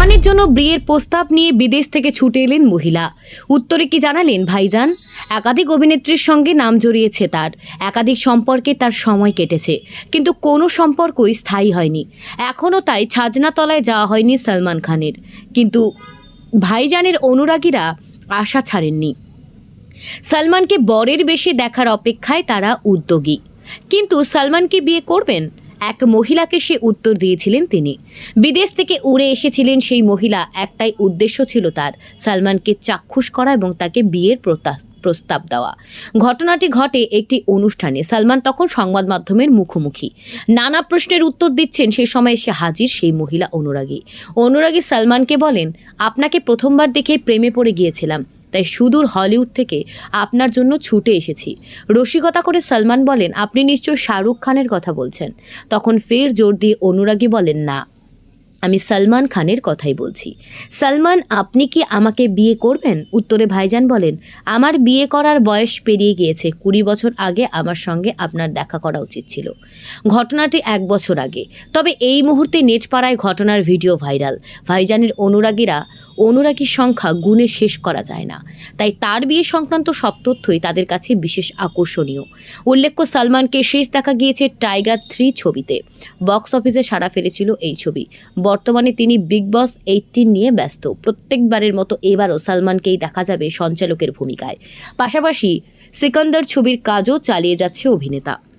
সালমানের জন্য বিয়ের প্রস্তাব নিয়ে বিদেশ থেকে ছুটে এলেন মহিলা। উত্তরে কি জানালেন ভাইজান? একাধিক অভিনেত্রীর সঙ্গে নাম জড়িয়েছে তার। একাধিক সম্পর্কে তার সময় কেটেছে। কিন্তু কোনো সম্পর্কই স্থায়ী হয়নি। এখনও তাই ছাজনাতলায় যাওয়া হয়নি সলমান খানের। কিন্তু ভাইজানের অনুরাগীরা আশা ছাড়েননি। সলমানকে বরের বেশি দেখার অপেক্ষায় তারা উদ্যোগী। কিন্তু সলমানকে বিয়ে করবেন? এক মহিলাকে সে উত্তর দিয়েছিলেন তিনি। বিদেশ থেকে উড়ে এসেছিলেন সেই মহিলা একটাই উদ্দেশ্য ছিল তার, সালমানকে চাক্ষুষ করা এবং তাকে বিয়ের প্রস্তাব প্রস্তাব দেওয়া। ঘটনাটি ঘটে একটি অনুষ্ঠানে, সালমান তখন সংবাদ মাধ্যমের মুখোমুখি। নানা প্রশ্নের উত্তর দিচ্ছেন সেই সময় এসে হাজির সেই মহিলা অনুরাগী। অনুরাগী সালমানকে বলেন, আপনাকে প্রথমবার দেখে প্রেমে পড়ে গিয়েছিলাম। তাই সুদূর হলিউড থেকে আপনার জন্য ছুটে এসেছি। রসিকতা করে সালমান বলেন, আপনি নিশ্চয় শাহরুখ খানের কথা বলছেন। তখন ফের জোর দিয়ে অনুরাগী বলেন, না, আমি সলমান খানের কথাই বলছি। সলমান, আপনি কি আমাকে বিয়ে করবেন? উত্তরে ভাইজান বলেন, আমার বিয়ে করার বয়স পেরিয়ে গিয়েছে। কুড়ি বছর আগে আমার সঙ্গে আপনার দেখা করা উচিত ছিল। ঘটনাটি এক বছর আগে। তবে এই মুহূর্তে নেট পাড়ায় ঘটনার ভিডিও ভাইরাল। ভাইজানের অনুরাগীরা অনুরাগীর সংখ্যা গুণে শেষ করা যায় না। তাই তার বিয়ে সংক্রান্ত সব তথ্যই তাদের কাছে বিশেষ আকর্ষণীয়। উল্লেখ্য, সালমানকে শেষ দেখা গিয়েছে টাইগার থ্রি ছবিতে। বক্স অফিসে সাড়া ফেলেছিল এই ছবি। বর্তমানে তিনি বিগ বস এইটিন নিয়ে ব্যস্ত। প্রত্যেকবারের মতো এবারও সালমানকেই দেখা যাবে সঞ্চালকের ভূমিকায়। পাশাপাশি সিকান্দার ছবির কাজও চালিয়ে যাচ্ছে অভিনেতা।